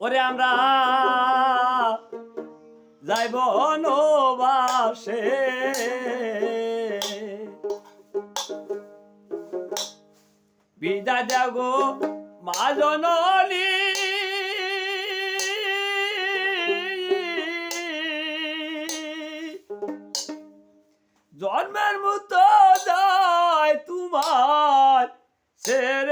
ওরে আমরা যাইব নবাসে। বিদায় দেব মা জননী। জন্মের মতো যায় তোমার ছেড়ে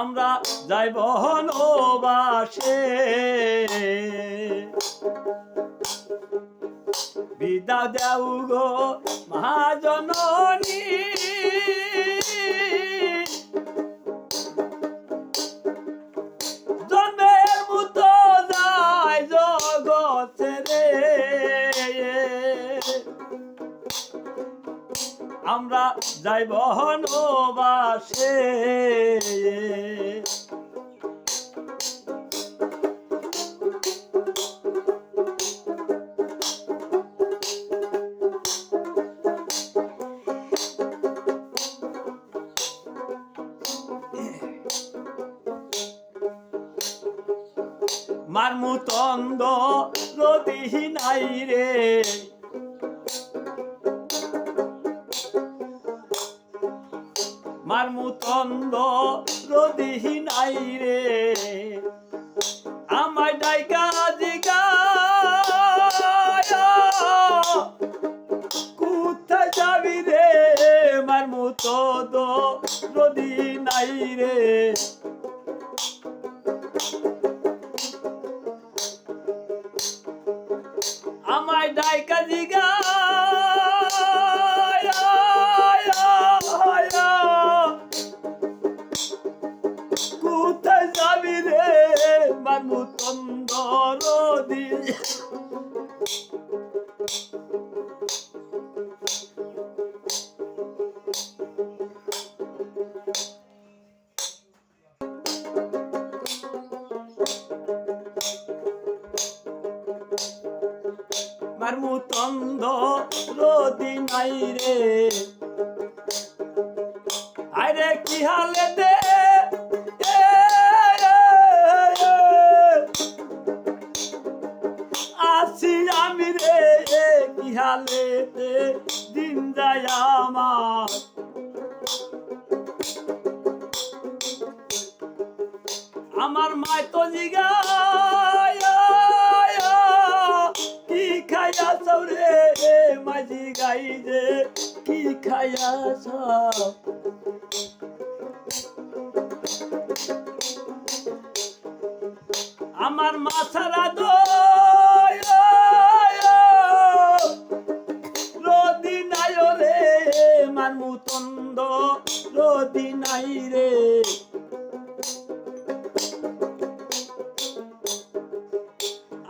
আমরা যাইব নবাসে বিদা দেও গো মহাজননী। জন্মের মতো যায় জগতে রে। আমরা মারমুতন্দ রতি নাই রে। মারমুতন্দ রতি নাই রে। আমায় ডাইকা জিগা, কোথায় যাবি রে? মারমুতন্দ রদি নাই রে। আমায় ডাইকা জিগা মারমু তন্দ রদি নাই রে। আরে কি এ, এ, আছি আমি রে কি হালেতে? দিন যায় আমার। আমার মায় তো জিগায় রে মাঝি গাই যে কি খাইয়া আমার মাথারা দো নাই নাই রে।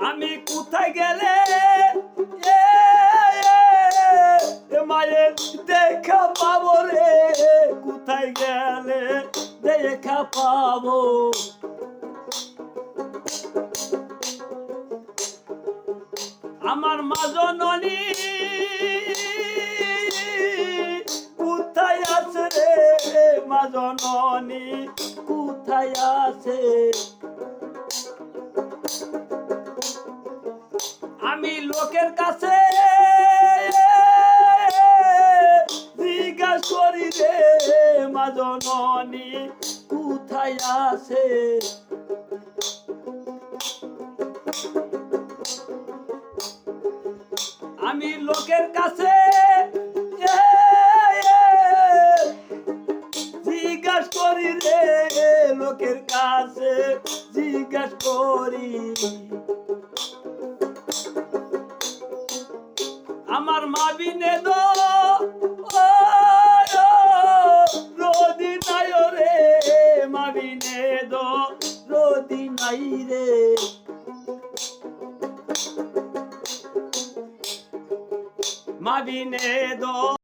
আমি কোথায় গেলে কোথায় গেলে দেখা পাবো? আমার মাজননী কোথায় আছে রে মাজননী কোথায় আছে? আমি লোকের কাছে মাজননী কোথায় আছে? আমি লোকের কাছে জিজ্ঞাস করি রে, লোকের কাছে জিজ্ঞাস করি। আমার মা বিনে দো রোদি নাই রে মা বিনে দো রোদি নাই রে। মাবিনে দো।